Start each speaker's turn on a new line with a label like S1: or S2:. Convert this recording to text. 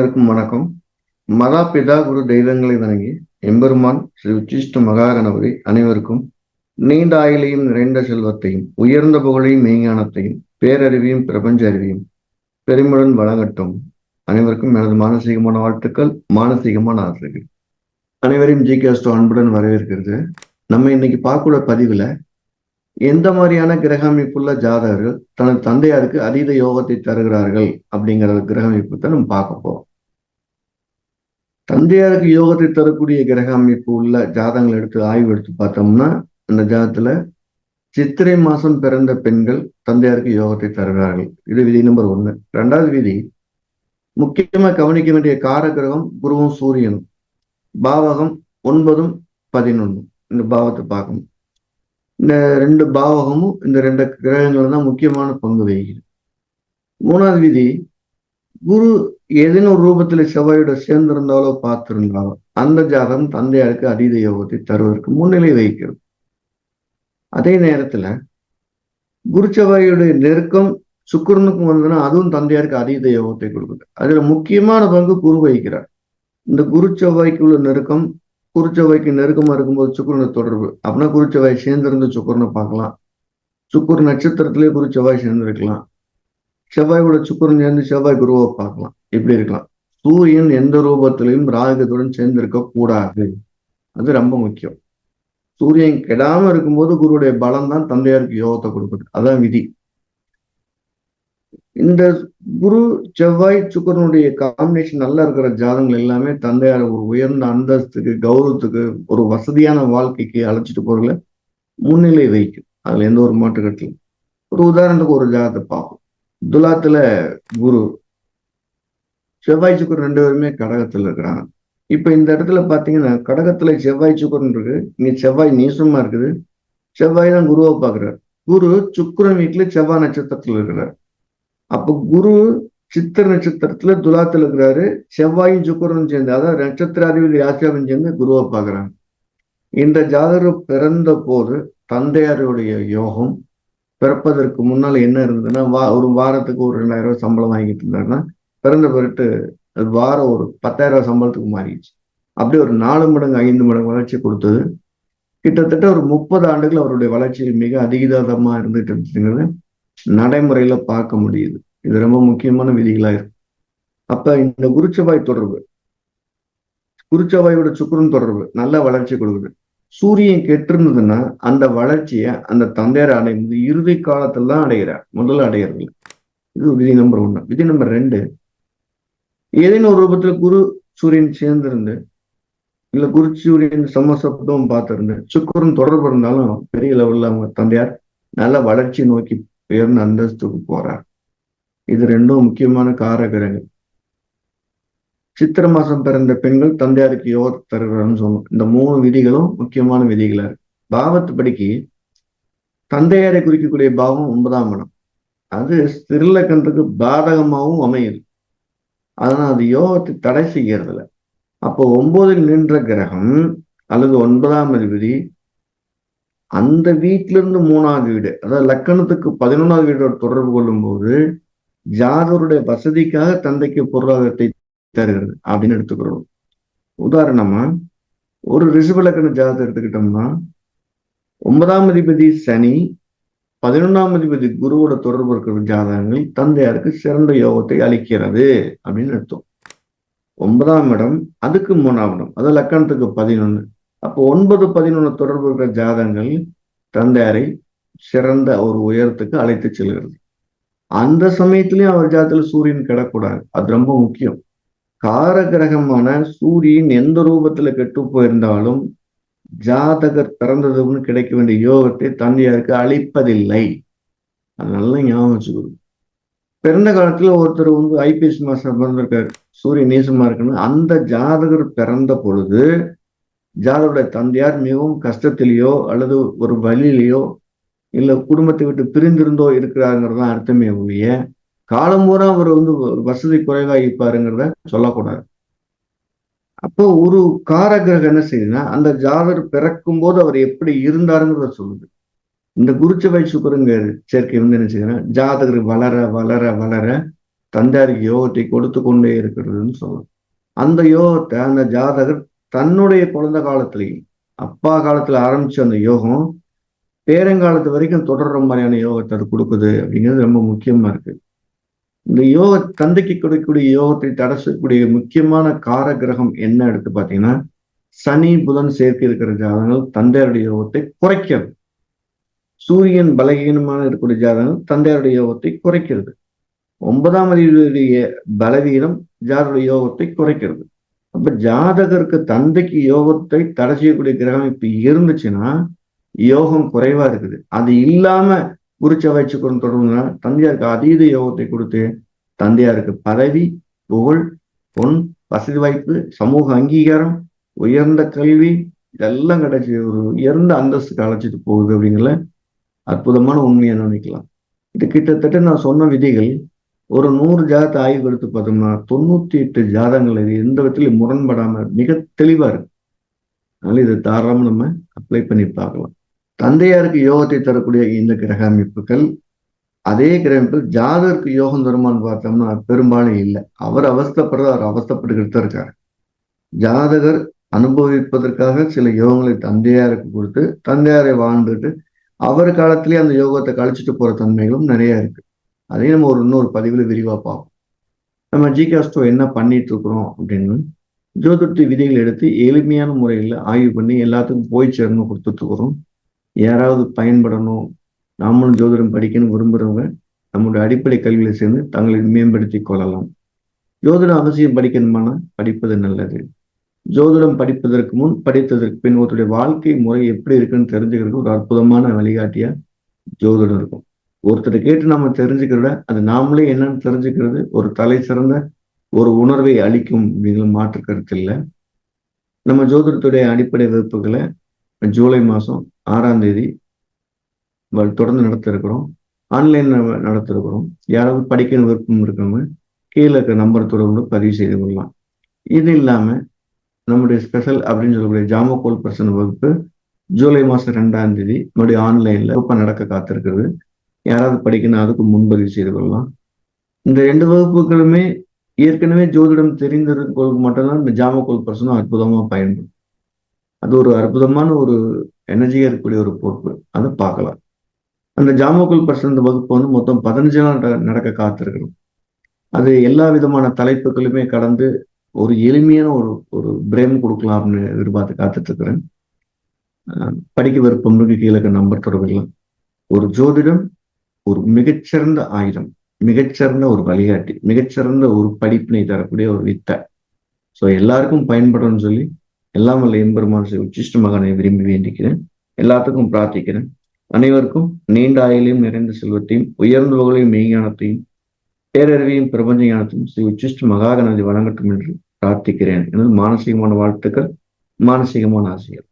S1: அனைவருக்கும் வணக்கம். மதா பிதா குரு தெய்வங்களை வணங்கி எம்பெருமான் ஸ்ரீ உச்சிஷ்ட மகாகணபதி அனைவருக்கும் நீண்ட ஆயுளையும் நிறைந்த செல்வத்தையும் உயர்ந்த புகழையும் மெய்ஞானத்தையும் பேரறிவையும் பிரபஞ்ச அறிவையும் பெருமுடன் வழங்கட்டும். அனைவருக்கும் எனது மானசீகமான வாழ்த்துக்கள் மானசீகமான ஆசைகள் அனைவரையும் ஜி கே அன்புடன் வரவேற்கிறது. நம்ம இன்னைக்கு பார்க்கக்கூடிய பதிவுல எந்த மாதிரியான கிரக அமைப்புள்ள ஜாதகர்கள் தனது தந்தையாருக்கு அதீத யோகத்தை தருகிறார்கள் அப்படிங்கிற கிரக அமைப்பு தான் நம்ம பார்க்க போறோம். தந்தையாருக்கு யோகத்தை தரக்கூடிய கிரக அமைப்பு உள்ள ஜாதகங்கள் எடுத்து ஆய்வு எடுத்து பார்த்தோம்னா அந்த ஜாதத்துல சித்திரை மாசம் பிறந்த பெண்கள் தந்தையாருக்கு யோகத்தை தருகிறார்கள் இது விதி நம்பர் ஒண்ணு. ரெண்டாவது விதி முக்கியமா கவனிக்க வேண்டிய கார கிரகம் குருவும் சூரியனும். பாவகம் ஒன்பதும் பதினொன்றும் இந்த பாவத்தை பார்க்கணும். இந்த ரெண்டு பாவகமும் இந்த ரெண்டு கிரகங்கள் தான் முக்கியமான பங்கு வகிக்குது. மூணாவது விதி குரு ஏதேனும் ஒரு ரூபத்துல செவ்வாயோட சேர்ந்திருந்தாலோ பார்த்திருந்தாலோ அந்த ஜாதகம் தந்தையாருக்கு அதீத யோகத்தை தருவதற்கு முன்னிலை வகிக்கிறது. அதே நேரத்துல குரு செவ்வாயுடைய நெருக்கம் சுக்கரனுக்கும் வந்ததுன்னா அதுவும் தந்தையாருக்கு அதீத யோகத்தை கொடுக்குது. அதுல முக்கியமான பங்கு குரு வகிக்கிறார். இந்த குரு செவ்வாய்க்கு உள்ள நெருக்கம் குருச்செவ்வாய்க்கு நெருக்கமா இருக்கும்போது சுக்கரனை தொடர்பு. அப்படின்னா குருச்செவ்வாய் சேர்ந்திருந்து சுக்கரனை பார்க்கலாம். சுக்குர் நட்சத்திரத்திலேயே குருச்செவ்வாய் சேர்ந்திருக்கலாம். செவ்வாயோட சுக்குரன் சேர்ந்து செவ்வாய் குருவை பார்க்கலாம். இப்படி இருக்கலாம். சூரியன் எந்த ரூபத்திலையும் ராகத்துடன் சேர்ந்திருக்க கூடாது. அது ரொம்ப முக்கியம். சூரியன் கெடாம இருக்கும்போது குருவுடைய பலம் தான் தந்தையாருக்கு யோகத்தை கொடுக்குது. அதான் விதி. இந்த குரு செவ்வாய் சுக்கரனுடைய காம்பினேஷன் நல்லா இருக்கிற ஜாதங்கள் எல்லாமே தந்தையார் ஒரு உயர்ந்த அந்தஸ்துக்கு கௌரவத்துக்கு ஒரு வசதியான வாழ்க்கைக்கு அழைச்சிட்டு போறதுல முன்னிலை வைக்கும் அதுல எந்த ஒரு மாற்று ஒரு உதாரணத்துக்கு ஒரு ஜாதகத்தை பார்ப்போம். துலாத்துல குரு செவ்வாய் சுக்கரன் ரெண்டு பேருமே கடகத்தில் இருக்கிறாங்க. இப்போ இந்த இடத்துல பார்த்தீங்கன்னா கடகத்தில் செவ்வாய் சுக்கரன் இருக்கு. இங்கே செவ்வாய் நீசமாக இருக்குது. செவ்வாய் தான் குருவை பார்க்குறாரு. குரு சுக்கரன் வீட்டில் செவ்வாய் நட்சத்திரத்தில் இருக்கிறார். அப்போ குரு சித்திர நட்சத்திரத்துல துலாத்தில் இருக்கிறாரு. செவ்வாயும் சுக்கரனும் சேர்ந்து அதாவது அறிவியல் ராசியாவும் சேர்ந்து குருவை பார்க்குறாங்க. இந்த ஜாதகர் பிறந்த போது தந்தையாருடைய யோகம் பிறப்பதற்கு முன்னால் என்ன இருந்ததுன்னா வா ஒரு வாரத்துக்கு ஒரு ரெண்டாயிரம் ரூபாய் சம்பளம் வாங்கிட்டு இருந்தாருன்னா பிறந்த பிறகு அது வாரம் ஒரு பத்தாயிரம் ரூபாய் சம்பளத்துக்கு மாறிடுச்சு. அப்படியே ஒரு நாலு மடங்கு ஐந்து மடங்கு வளர்ச்சி கொடுத்தது. கிட்டத்தட்ட ஒரு முப்பது ஆண்டுகள் அவருடைய வளர்ச்சி மிக அதிகதமா இருந்துட்டு இருந்துச்சுங்கிறது நடைமுறையில பார்க்க முடியுது. இது ரொம்ப முக்கியமான விதிகளா இருக்கு. அப்ப இந்த குருச்செவ்வாய் தொடர்பு குருச்செவ்வாயோட சுக்கரன் தொடர்பு நல்ல வளர்ச்சி கொடுக்குது. சூரியன் கெட்டிருந்ததுன்னா அந்த வளர்ச்சியை அந்த தந்தையரை அடையும் இறுதி காலத்துல தான் அடைகிறார். முதல்ல அடையிறது இது விதி நம்பர் ஒன்று விதி நம்பர் ரெண்டு ஏதேனும் ஒரு ரூபத்துல குரு சூரியன் சேர்ந்திருந்து இல்ல குரு சூரியன் சமசப்தம் பார்த்திருந்து சுக்கரன் தொடர்பு இருந்தாலும் பெரிய லெவல்ல அவங்க தந்தையார் நல்ல வளர்ச்சி நோக்கி உயர்ந்த அந்தஸ்துக்கு போறார். இது ரெண்டும் முக்கியமான காரகிரகங்கள் சித்திர மாசம் பிறந்த பெண்கள் தந்தையாருக்கு யோக தருகிறான்னு சொன்னோம். இந்த மூணு விதிகளும் முக்கியமான விதிகளா இருக்கு. பாவத்துப்படிக்கு தந்தையாரை குறிக்கக்கூடிய பாவம் ஒன்பதாம் இடம். அது திருலக்கணத்துக்கு பாதகமாகவும் அமையுது. அதனால் அது யோகத்தை தடை செய்யறதில்ல. அப்போ ஒன்பதில் நின்ற கிரகம் அல்லது ஒன்பதாம் அதிபதி அந்த வீட்டிலிருந்து மூணாவது வீடு அதாவது லக்கணத்துக்கு பதினொன்றாவது வீடோட தொடர்பு கொள்ளும்போது ஜாதருடைய வசதிக்காக தந்தைக்கு பொருளாதாரத்தை தருகிறது அப்படின்னு எடுத்துக்கிறோம் உதாரணமா ஒரு ரிஷப லக்கண ஜாதகம் எடுத்துக்கிட்டோம்னா ஒன்பதாம் அதிபதி சனி பதினொன்றாம் அதிபதி குருவோட தொடர்பு இருக்கிற ஜாதகங்கள் தந்தையாருக்கு சிறந்த யோகத்தை அளிக்கிறது அப்படின்னு எடுத்தோம் ஒன்பதாம் இடம் அதுக்கு மூணாம் இடம். அது லக்கணத்துக்கு பதினொன்னு. அப்போ ஒன்பது பதினொன்று தொடர்பு இருக்கிற ஜாதகங்கள் தந்தையாரை சிறந்த ஒரு உயரத்துக்கு அழைத்து செல்கிறது. அந்த சமயத்திலையும் அவர் ஜாதத்துல சூரியன் கிடக்கூடாது அது ரொம்ப முக்கியம். கார கிரகமான சூரியன் எந்த ரூபத்துல கெட்டு போயிருந்தாலும் ஜாதகர் பிறந்ததுன்னு கிடைக்க வேண்டிய யோகத்தை தந்தையாருக்கு அளிப்பதில்லை. அது நல்லா ஞாபகம் வச்சுக்கணும் பிறந்த காலத்துல ஒருத்தர் வந்து ஐபிஎஸ் மாஸ்டர் பிறந்திருக்காரு. சூரிய நீசமா இருக்குன்னு. அந்த ஜாதகர் பிறந்த பொழுது ஜாதகருடைய தந்தையார் மிகவும் கஷ்டத்திலேயோ அல்லது ஒரு வழியிலையோ இல்ல குடும்பத்தை விட்டு பிரிந்திருந்தோ இருக்கிறாருங்கிறதான் அர்த்தமே ஒழிய காலம் பூரா அவர் வந்து வசதி குறைவா இருப்பாருங்கிறத சொல்லக்கூடாது. அப்போ ஒரு காரகிரகம் என்ன செய்யுதுன்னா அந்த ஜாதர் பிறக்கும் போது அவர் எப்படி இருந்தாருங்கிறத சொல்லுது. இந்த குருச்சபை சுக்கரங்க சேர்க்கை வந்து என்ன செய்யுதுன்னா ஜாதகர் வளர வளர வளர தந்தாருக்கு யோகத்தை கொடுத்து கொண்டே இருக்கிறதுன்னு சொல்லலாம் அந்த யோகத்தை அந்த ஜாதகர் தன்னுடைய குழந்தை காலத்திலையும் அப்பா காலத்துல ஆரம்பிச்ச அந்த யோகம் பேரங்காலத்து வரைக்கும் தொடர்ற மாதிரியான யோகத்தை அது கொடுக்குது அப்படிங்கிறது ரொம்ப முக்கியமா இருக்கு. இந்த யோக தந்தைக்கு கொடுக்கக்கூடிய யோகத்தை தடை செய்யக்கூடிய முக்கியமான கார கிரகம் என்ன எடுத்து பார்த்தீங்கன்னா சனி புதன் சேர்க்கை இருக்கிற ஜாதகங்கள் தந்தையருடைய யோகத்தை குறைக்கிறது. சூரியன் பலகீனமான இருக்கக்கூடிய ஜாதகங்கள் தந்தையருடைய யோகத்தை குறைக்கிறது. ஒன்பதாம் அறிவுடைய பலவீனம் ஜாதருடைய யோகத்தை குறைக்கிறது. அப்ப ஜாதகருக்கு தந்தைக்கு யோகத்தை தடை செய்யக்கூடிய கிரகம் இப்ப இருந்துச்சுன்னா யோகம் குறைவா இருக்குது. அது இல்லாம குறிச்ச வச்சுக்கணும் தொடர்ந்து தந்தையாருக்கு அதீத யோகத்தை கொடுத்து தந்தையாருக்கு பதவி புகழ் பொன் வசதி வாய்ப்பு சமூக அங்கீகாரம் உயர்ந்த கல்வி இதெல்லாம் கிடைச்சி ஒரு உயர்ந்த அந்தஸ்துக்கு அழைச்சிட்டு போகுது அப்படிங்கிற அற்புதமான உண்மையை நினைக்கலாம். இது கிட்டத்தட்ட நான் சொன்ன விதிகள் ஒரு நூறு ஜாதத்தை ஆய்வு எடுத்து பார்த்தோம்னா தொண்ணூத்தி எட்டு ஜாதங்கள் இது எந்த விதத்திலையும் முரண்படாம மிக தெளிவா இருக்கு. அதனால இதை தாராளமாக நம்ம அப்ளை பண்ணி பார்க்கலாம். தந்தையாருக்கு யோகத்தை தரக்கூடிய இந்த கிரக அமைப்புகள் அதே கிரகத்தில் ஜாதகருக்கு யோகம் தருமான்னு பார்த்தோம்னா பெரும்பாலும் இல்லை. அவர் அவஸ்தப்படுறது அவர் அவஸ்தப்பட்டுக்கிட்டு தான் இருக்காரு. ஜாதகர் அனுபவிப்பதற்காக சில யோகங்களை தந்தையாருக்கு கொடுத்து தந்தையாரை வாழ்ந்துட்டு அவர் காலத்திலேயே அந்த யோகத்தை கழிச்சிட்டு போற தன்மைகளும் நிறைய இருக்கு. அதையும் நம்ம ஒரு இன்னொரு பதிவில் விரிவாக பார்ப்போம். நம்ம ஜிகாஸ்டோ என்ன பண்ணிட்டு இருக்கிறோம் அப்படின்னு ஜோதிடத்தை விதிகள் எடுத்து எளிமையான முறையில் ஆய்வு பண்ணி எல்லாத்துக்கும் போய் சேரணும் கொடுத்துட்டு இருக்கிறோம். யாராவது பயன்படணும் நாமளும் ஜோதிடம் படிக்கணும் விரும்புகிறவங்க நம்மளுடைய அடிப்படை கல்வியில் சேர்ந்து தங்களை மேம்படுத்தி கொள்ளலாம். ஜோதிடம் அவசியம் படிக்கணுமானா படிப்பது நல்லது. ஜோதிடம் படிப்பதற்கு முன் படித்ததற்கு பின் ஒருத்தருடைய வாழ்க்கை முறை எப்படி இருக்குன்னு தெரிஞ்சுக்கிறதுக்கு ஒரு அற்புதமான வழிகாட்டியா ஜோதிடம் இருக்கும். ஒருத்தரை கேட்டு நம்ம தெரிஞ்சுக்கிறத அது நாமளே என்னன்னு தெரிஞ்சுக்கிறது ஒரு தலை சிறந்த ஒரு உணர்வை அளிக்கும் அப்படிங்கிற மாற்று கருத்து இல்லை. நம்ம ஜோதிடத்துடைய அடிப்படை வகுப்புகளை ஜூலை மாதம் ஆறாம் தேதி தொடர்ந்து நடத்த இருக்கிறோம் ஆன்லைன் நடத்த இருக்கிறோம் யாராவது படிக்க விருப்பம் இருக்கவங்க கீழே இருக்க நம்பர் தொடர்பு பதிவு செய்து கொள்ளலாம். இது இல்லாமல் நம்முடைய ஸ்பெஷல் அப்படின்னு சொல்லக்கூடிய ஜாமோகோல் பர்சன் வகுப்பு ஜூலை மாதம் ரெண்டாம் தேதி மறுபடியும் ஆன்லைனில் வகுப்பு நடக்க காத்திருக்கிறது. யாராவது படிக்கணும் அதுக்கு முன்பதிவு செய்து கொள்ளலாம். இந்த ரெண்டு வகுப்புகளுமே ஏற்கனவே ஜோதிடம் தெரிந்திருக்கிறவங்களுக்கு மட்டும்தான் இந்த ஜாமக்கோல் பர்சனும் அற்புதமாக பயன்படும். அது ஒரு அற்புதமான ஒரு எனர்ஜியாக இருக்கக்கூடிய ஒரு பொறுப்பு. அதை பார்க்கலாம். அந்த ஜாமக்கோல் பர்சன் வகுப்பு வந்து மொத்தம் பதினஞ்சு நாள் நடக்க காத்திருக்கணும் அது எல்லா விதமான தலைப்புகளுமே கடந்து ஒரு எளிமையான ஒரு ஒரு பிரேம் கொடுக்கலாம்னு எதிர்பார்த்து காத்துட்டு இருக்கிறேன் படிக்க விருப்பம் கீழே நம்பர் தொடர்புலாம் ஒரு ஜோதிடம் ஒரு மிகச்சிறந்த ஆயுதம் மிகச்சிறந்த ஒரு வழிகாட்டி மிகச்சிறந்த ஒரு படிப்பினை தரக்கூடிய ஒரு வித்தை. ஸோ எல்லாருக்கும் பயன்படும்னு சொல்லி எல்லாம் வல்ல எம்பெருமான் ஸ்ரீ உச்சிஷ்ட மகனை விரும்பி வேண்டிக்கிறேன். எல்லாத்துக்கும் பிரார்த்திக்கிறேன். அனைவருக்கும் நீண்ட ஆயிலையும் நிறைந்த செல்வத்தையும் உயர்ந்த புகழையும் மெய்ஞானத்தையும் பேரறிவையும் பிரபஞ்ச ஞானத்தையும் ஸ்ரீ உச்சிஷ்ட மகாகணதி வழங்கட்டும் என்று பிரார்த்திக்கிறேன். எனது மானசீகமான வாழ்த்துக்கள் மானசீகமான ஆசைகள்.